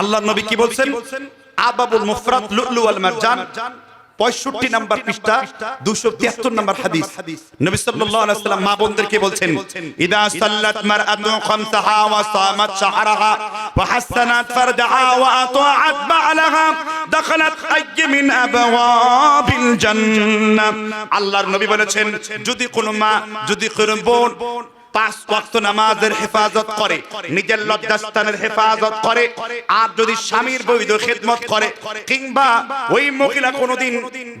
আল্লাহ নবী কি বলছেন? আবাবুল মুফরাত লুলু ওয়াল মারজান 65 নাম্বার পৃষ্ঠা 273 নাম্বার হাদিস। নবী সাল্লাল্লাহু আলাইহি সাল্লাম মা বোনদেরকে বলছেন? ইদা সাল্লাত মারআতু খামসাহা ওয়া সামাত শাহরাহা ওয়া হাসানাত ফারজাহা ওয়া আতাআত বা'লাহা দাখালাত আইয় মিন আবওয়াবিল জান্নাহ। আল্লাহর নবী বলেছেন যদি কোনো মা যদি কোনো বোন পাঁচ ওয়াক্ত নামাজের হেফাজত করে, নিজের লজ্জাস্থানের হেফাজত করে, আর যদি স্বামীর বৈধ খেদমত করে, কিংবা ওই মহিলা কোনোদিন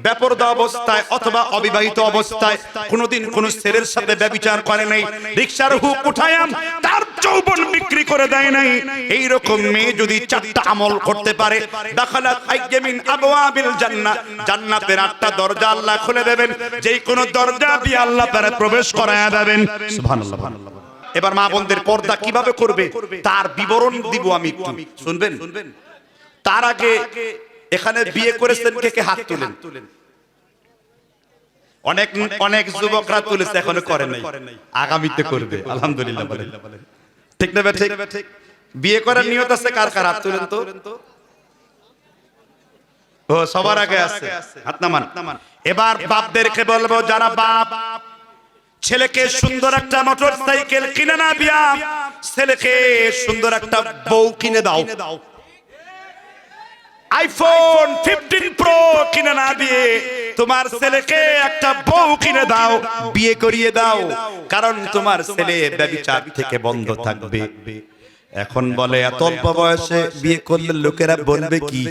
বেপরদা অবস্থায় অথবা অবিবাহিত অবস্থায় কোনোদিন কোন ছেলের সাথে ব্যবিচার করে নাই, রিক্সার হুক উঠায়াম তার যৌবন বিক্রি করে দেয় নাই এই রকম মেয়ে যদি চারটা আমল করতে পারে, দাখালাত আইয়ামিন আবওয়াবিল জান্নাহ, জান্নাতের আটটা দরজা আল্লাহ খুলে দেবেন, যেই কোন দরজা দিয়ে আল্লাহ তারা প্রবেশ করায়া দেবেন। সুবহানাল্লাহ। এবার মা বোনদের পর্দা কীভাবে করবে তার বিবরণ দিব আমি একটু। শুনবেন? তার আগে এখানে বিয়ে করেছেন কে কে? হাত তুলেন। অনেক অনেক যুবকরা তুলেছে এখনও করে নাই। আগামীতে করবে আলহামদুলিল্লাহ ঠিক না ঠিক? বিয়ে করার নিয়ত আছে কার কার? হাত তুলেন তো। ও সবার আগে আছে। হাত নামান। এবার বাপদেরকে বলব যারা বাপ ছেলেকে সুন্দর একটা মোটর সাইকেল কিনে না বিয়া? ছেলেকে সুন্দর একটা বউ কিনে দাও। আইফোন ফিফটিন প্রো কিনে না দিয়ে তোমার ছেলেকে একটা বউ কিনে দাও, বিয়ে করিয়ে দাও। কারণ তোমার ছেলে ব্যবিচার থেকে বন্ধ থাকবে। এখন বলে, এত অল্প বয়সে বিয়ে করলে লোকেরা বলবে কি?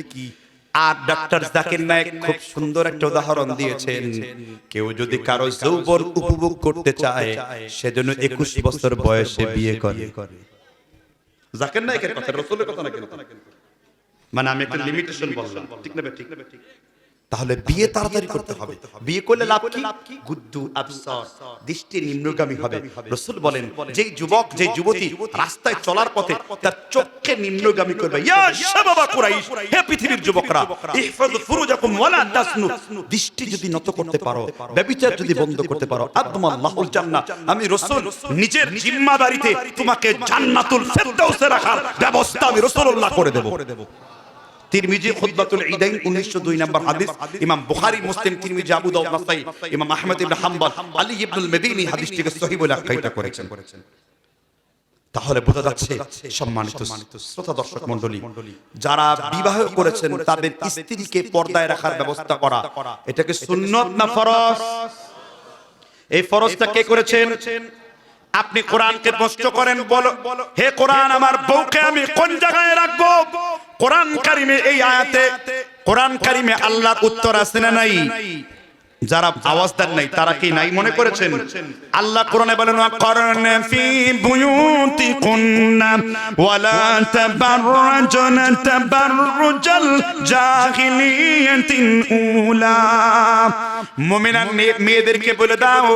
আর ডাক্তার জাকির নায়েক খুব সুন্দর একটা উদাহরণ দিয়েছেন। কেউ যদি কারও যৌবন উপভোগ করতে চায় সেজন্য একুশ বছর বয়সে বিয়ে করে। জাকির নায়কের কথা, রসুলের কথা না কিন্তু? মানে আমি একটা লিমিটেশন বললাম। ঠিক না ঠিক না ঠিক। তাহলে বিয়ে তাড়াতাড়ি করতে হবে। বিয়ে করলে লাভ কি? গুদ্দু আবসার দৃষ্টি নিম্নগামী হবে। রাসূল বলেন যেই যুবক যে যুবতী রাস্তায় চলার পথে তার চোখকে নিম্নগামী করবে। ইয়া শাবাবা কুরাইশ হে পৃথিবীর যুবকরা ইহফাজ ফুরুজাকুম ওয়ালা তাসনু দৃষ্টি যদি নত করতে পারো ব্যভিচার যদি বন্ধ করতে পারো আদমাল্লাহুল জান্নাহ আমি রাসূল নিজের জিম্মাদারিতে তোমাকে জান্নাতুল ফেরদাউসে রাখার ব্যবস্থা আমি রাসূলুল্লাহ করে দেব। তিরমিজি খুতবাতুল ঈদাইন 1902 নম্বর হাদিস। ইমাম বুখারী, মুসলিম, তিরমিজি, আবু দাউদ, নাসাই, ইমাম আহমদ ইবনে হাম্বল, আলী ইবনুল মেদিনী হাদিসটিকে সহিহ বলে আখ্যায়িত করেছেন। তাহলে বোঝা যাচ্ছে সম্মানিত শ্রোতা দর্শক মণ্ডলী, যারা বিবাহ করেছেন, তাদের স্ত্রীকে পর্দায় রাখার ব্যবস্থা করা এটাকে সুন্নত না ফরজ? এই ফরজটা কে করেছেন? আপনি কোরআনকে নষ্ট করেন, বলো, হে কোরআন, আমার বউকে আমি কোন জায়গায় রাখব? কোরআন কারিমে এই আয়াতে, কোরআন কারিমে আল্লাহর উত্তর আছে না নাই? যারা আওয়াজ দেন নাই, তারা কি নাই মনে করেছেন? আল্লাহ কোরআনে বলেন করন ফি বুয়ুতি কুন্না ওয়ালা তাবাররাজন তাবাররুজাল জাহিলিয়াতিন উলা। মুমিনান মেয়েদেরকে বলে দাও।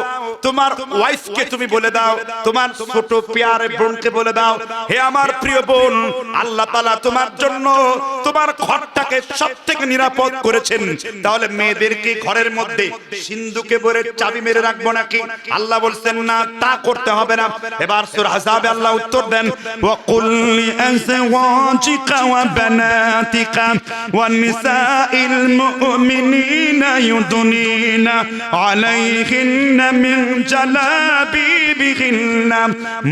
তোমার ওয়াইফকে তুমি বলে দাও। তোমার ছোট পেয়ারে বোনকে বলে দাও। হে আমার প্রিয় বোন, আল্লাহ তাআলা তোমার জন্য তোমার ঘরটাকে সবথেকে নিরাপদ করেছেন। তাহলে মেয়েদেরকে ঘরের মধ্যে সিন্ধুকে ভরে চাবি মেরে রাখব নাকি? আল্লাহ বলছেন, না, তা করতে হবে না। এবার সূরা আহজাবে আল্লাহ উত্তর দেন ওয়া কুল লি আজওয়াজিকা ওয়া বানাতিকা ওয়া নিসাইল মুমিনিনা ইউদনিনা আলাইহিন্না মিন জালাবিবিহিন্না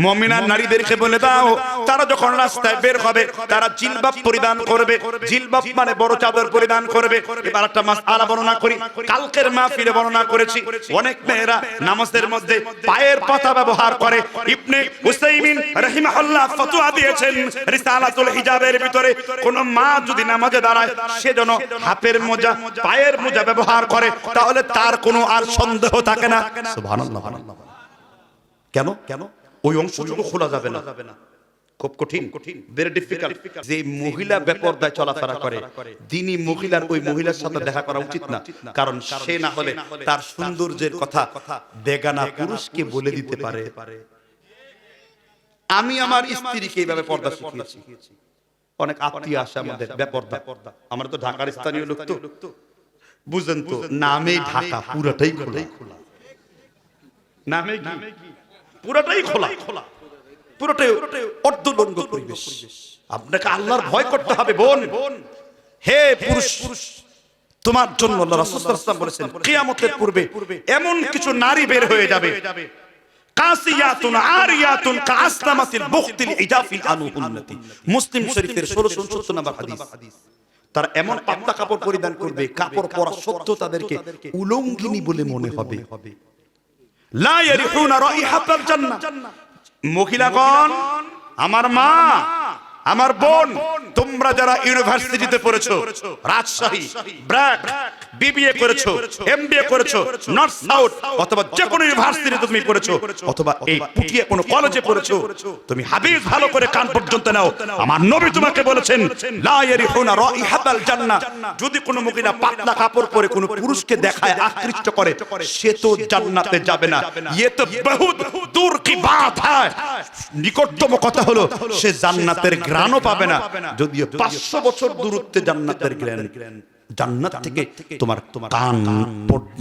মুমিনা নারীদেরকে বলে দাও, তারা যখন রাস্তায় বের হবে, তারা জিলবাব পরিধান করবে, জিলবাব মানে বড় চাদর পরিধান করবে। এবার একটা মাসআলা বর্ণনা করি, কালকের মাহফিলে বর্ণনা করেছি, অনেক মেয়েরা নামাজের মধ্যে পায়ের পাতা ব্যবহার করে। ইবনে উসাইমিন রাহিমাহুল্লাহ ফতোয়া দিয়েছেন, রিসালাতুল হিজাবের ভিতরে কোন মা যদি নামাজে দাঁড়ায়, সে যেন হাতের মোজা, পায়ের মোজা ব্যবহার করে। তাহলে তার কোনো আর সন্দেহ থাকে না। কেন? কেন? ওই অংশটুকু খোলা যাবে না। খুব কঠিন। যে মহিলা চলাফেরা করে মহিলার ওই মহিলার সাথে দেখা করা উচিত না। কারণ সে না হলে তার সৌন্দর্যের কথা বেগানা পুরুষকে বলে দিতে পারে। আমি আমার স্ত্রীকে এইভাবে পর্দা শিখিয়েছি। অনেক আত্মীয় আসে আমাদের আমরা তো ঢাকার স্থানীয় লোক তো। বুঝেন তো নামে ঢাকা পুরোটাই খোলা। নামে পুরোটাই খোলা। খোলা। পুরোটাই অর্ধলঙ্গ পরিবেশ। আপনাকে আল্লাহর ভয় করতে হবে বোন। হে পুরুষ তোমার জন্য আল্লাহ বলেছেন কিয়ামতের পূর্বে এমন কিছু নারী বের হয়ে যাবে। কাসিয়াতুন আরিয়াতুন কাসলামাতিল বুখতিল ইজাফিল আনুহুন্নতি। মুসলিম শরীফের 1670 নম্বর হাদিস। তারা এমন পাতলা কাপড় পরিধান করবে কাপড় পরা সত্য তাদেরকে উলঙ্গিনী বলে মনে হবে। মহিলাগণ আমার মা আমার বোন তোমরা যারা ইউনিভার্সিটিতে পড়েছো রাজশাহী ব্র্যাক বিবিএ করেছ এমবিএ করেছ নর্থ সাউথ অথবা যে কোনো ইউনিভার্সিটিতে তুমি পড়েছো অথবা এই পুটিয়ে কোনো কলেজে পড়েছো তুমি হাদিস ভালো করে কান পর্যন্ত নাও। আমার নবী তোমাকে বলেছেন লা ইয়ারিহুনা রাইহাতাল জান্নাহ। যদি কোনো মহিলা পাতলা কাপড় পরে কোনো পুরুষকে দেখায় আকৃষ্ট করে সে তো জান্নাতে যাবে না। ইয়ে তো বহুত দূর কি বাত হ্যায় নিকটতম কথা হলো সে জান্নাতের গ্রাণও পাবে না। যদিও পাঁচশো বছর দূরত্বে জান্নাতের গ্রাণ জান্নাত থেকে তোমার তোমার কান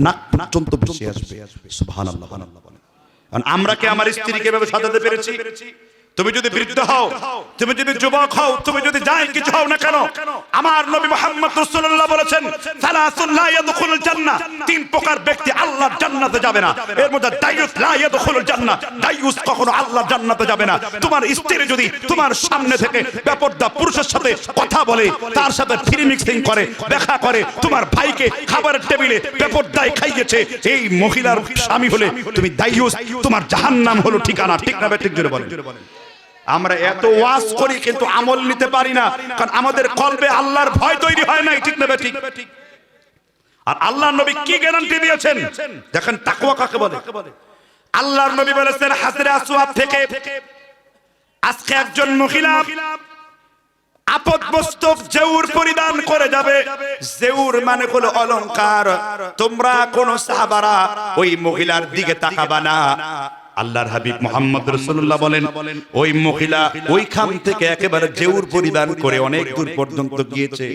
নাক পর্যন্ত ভেসে আসবে। সুবহানাল্লাহ কারণ আমরা কি আমার স্ত্রীকে এভাবে সাজাতে পেরেছি? তুমি যদি বৃদ্ধ হও তুমি যদি যুবক হও তুমি যদি যাই কিছু হও না কেন? আমার নবী মুহাম্মদ রাসূলুল্লাহ বলেছেন, সালাসুন লা ইয়াদখুলুল জান্নাহ। তিন প্রকার ব্যক্তি আল্লাহর জান্নাতে যাবে না। এর মধ্যে দায়ুস লা ইয়াদখুলুল জান্নাহ। কখনো আল্লাহর জান্নাতে যাবে না। তোমার স্ত্রী যদি তোমার সামনে থেকে পুরুষের সাথে কথা বলে, তার সাথে ফ্রি মিক্সিং করে, দেখা করে, তোমার ভাইকে খাবারের টেবিলে বেপরদায় খাইয়েছে, এই মহিলার স্বামী হলে তুমি দায়ুস, তোমার জাহান্নাম হলো ঠিকানা। ঠিক না ঠিক জোরে বলেন। আমরা এত ওয়াজ করি কিন্তু আমল নিতে পারি না। কারণ আমাদের কলবে আল্লাহর ভয় তৈরি হয় নাই ঠিক নেবে ঠিক? আর আল্লাহর নবী কি গ্যারান্টি দিয়েছেন? দেখেন তাকওয়া কাকে বলে? আল্লাহর নবী বলেছেন হাজরে আসওয়াদ থেকে আজকে একজন মহিলা আপদ জেউর পরিধান করে যাবে। জেউর মানে হলো অলংকার। তোমরা কোন সাহাবারা ওই মহিলার দিকে তাকাবা না। আল্লাহর হাবিব মোহাম্মদ রসুল্লাহ বলেন, ওই মহিলা ওইখান থেকে একেবারে জেউর পরিধান করে অনেক দূর পর্যন্ত গিয়েছে।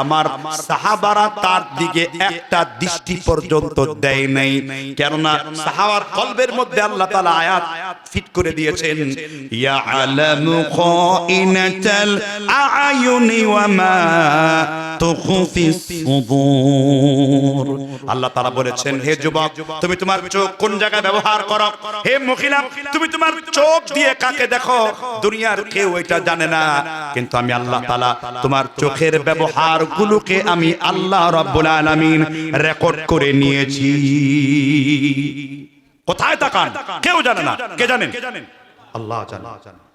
আমার সাহাবারা তার দিকে একটা দৃষ্টি পর্যন্ত দেয় নাই। কেননা সাহাবার কলবের মধ্যে আল্লাহ তাআলা আয়াত ফিট করে দিয়েছেন ইয়া আলামু খাইনাতাল আয়ুনি ওয়া মা আল্লাহ তাআলা বলেছেন, হে যুবক, তুমি তোমার চোখ কোন জায়গায় ব্যবহার করো? হে মহিলা, তুমি তোমার চোখ দিয়ে কাকে দেখো? দুনিয়ার কেউ এটা জানে না। কিন্তু আমি আল্লাহ তাআলা তোমার চোখের ব্যবহার গুলোকে আমি আল্লাহ রাব্বুল আলামিন রেকর্ড করে নিয়েছি। কোথায় তাকান? কেউ জানে না। কে জানেন? আল্লাহ জানে।